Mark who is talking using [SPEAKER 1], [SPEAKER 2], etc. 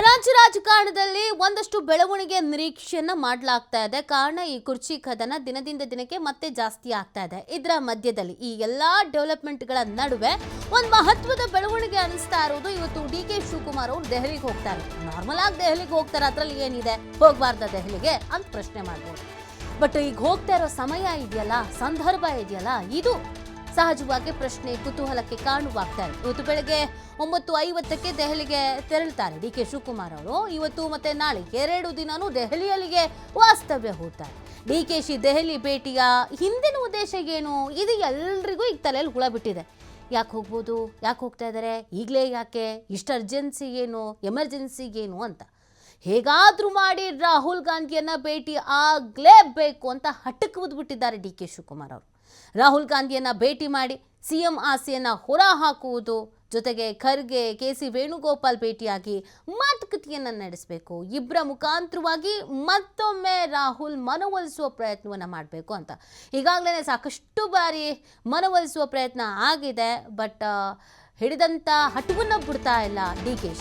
[SPEAKER 1] ರಾಜ್ಯ ರಾಜಕಾರಣದಲ್ಲಿ ಒಂದಷ್ಟು ಬೆಳವಣಿಗೆ ನಿರೀಕ್ಷೆಯನ್ನ ಮಾಡಲಾಗ್ತಾ ಇದೆ. ಕಾರಣ ಈ ಕುರ್ಚಿ ಕದನ ದಿನದಿಂದ ದಿನಕ್ಕೆ ಮತ್ತೆ ಜಾಸ್ತಿ ಆಗ್ತಾ ಇದೆ. ಇದರ ಮಧ್ಯದಲ್ಲಿ ಈ ಎಲ್ಲಾ ಡೆವಲಪ್ಮೆಂಟ್ಗಳ ನಡುವೆ ಒಂದು ಮಹತ್ವದ ಬೆಳವಣಿಗೆ ಅನಿಸ್ತಾ ಇರೋದು ಇವತ್ತು ಡಿ ಕೆ ಶಿವಕುಮಾರ್ ಅವರು ದೆಹಲಿಗೆ ಹೋಗ್ತಾರೆ. ನಾರ್ಮಲ್ ಆಗಿ ದೆಹಲಿಗೆ ಹೋಗ್ತಾರೆ, ಅದ್ರಲ್ಲಿ ಏನಿದೆ? ಹೋಗ್ಬಾರ್ದ ದೆಹಲಿಗೆ ಅಂತ ಪ್ರಶ್ನೆ ಮಾಡ್ಬೋದು. ಬಟ್ ಈಗ ಹೋಗ್ತಾ ಇರೋ ಸಮಯ ಇದೆಯಲ್ಲ, ಸಂದರ್ಭ ಇದೆಯಲ್ಲ, ಇದು ಸಹಜವಾಗಿ ಪ್ರಶ್ನೆ ಕುತೂಹಲಕ್ಕೆ ಕಾರಣವಾಗ್ತಾ ಇದೆ. ಇವತ್ತು ಬೆಳಗ್ಗೆ ಒಂಬತ್ತು ಐವತ್ತಕ್ಕೆ ದೆಹಲಿಗೆ ತೆರಳುತ್ತಾರೆ ಡಿ ಕೆ ಶಿವಕುಮಾರ್ ಅವರು. ಇವತ್ತು ಮತ್ತೆ ನಾಳೆ ಎರಡು ದಿನನೂ ದೆಹಲಿಯಲ್ಲಿಗೆ ವಾಸ್ತವ್ಯ ಹೂಡ್ತಾರೆ. ಡಿ ಕೆ ಶಿ ದೆಹಲಿ ಭೇಟಿಯ ಹಿಂದಿನ ಉದ್ದೇಶ ಏನು? ಇದು ಎಲ್ರಿಗೂ ಈಗ ತಲೆಯಲ್ಲಿ ಹುಳ ಬಿಟ್ಟಿದೆ. ಯಾಕೆ ಹೋಗ್ಬೋದು? ಯಾಕೆ ಹೋಗ್ತಾ ಇದ್ದಾರೆ ಈಗಲೇ ಯಾಕೆ? ಇಷ್ಟು ಅರ್ಜೆನ್ಸಿ ಏನು? ಎಮರ್ಜೆನ್ಸಿ ಏನು ಅಂತ. ಹೇಗಾದರೂ ಮಾಡಿ ರಾಹುಲ್ ಗಾಂಧಿಯನ್ನು ಭೇಟಿ ಆಗಲೇಬೇಕು ಅಂತ ಹಠಕ್ಕೆ ಬಿಟ್ಟಿದ್ದಾರೆ ಡಿ ಕೆ ಶಿವಕುಮಾರ್ ಅವರು. ರಾಹುಲ್ ಗಾಂಧಿಯನ್ನು ಭೇಟಿ ಮಾಡಿ ಸಿಎಂ ಆಸೆಯನ್ನು ಹೊರ ಹಾಕುವುದು ಜೊತೆಗೆ ಖರ್ಗೆ, ಕೆ ಸಿ ವೇಣುಗೋಪಾಲ್ ಭೇಟಿಯಾಗಿ ಮಾತುಕತೆಯನ್ನು ನಡೆಸಬೇಕು. ಇಬ್ಬರ ಮುಖಾಂತರವಾಗಿ ಮತ್ತೊಮ್ಮೆ ರಾಹುಲ್ ಮನವೊಲಿಸುವ ಪ್ರಯತ್ನವನ್ನು ಮಾಡಬೇಕು ಅಂತ. ಈಗಾಗಲೇ ಸಾಕಷ್ಟು ಬಾರಿ ಮನವೊಲಿಸುವ ಪ್ರಯತ್ನ ಆಗಿದೆ, ಬಟ್ ಹಿಡಿದಂಥ ಹಟುವನ್ನು ಬಿಡ್ತಾ ಇಲ್ಲ ಡಿ ಕೆ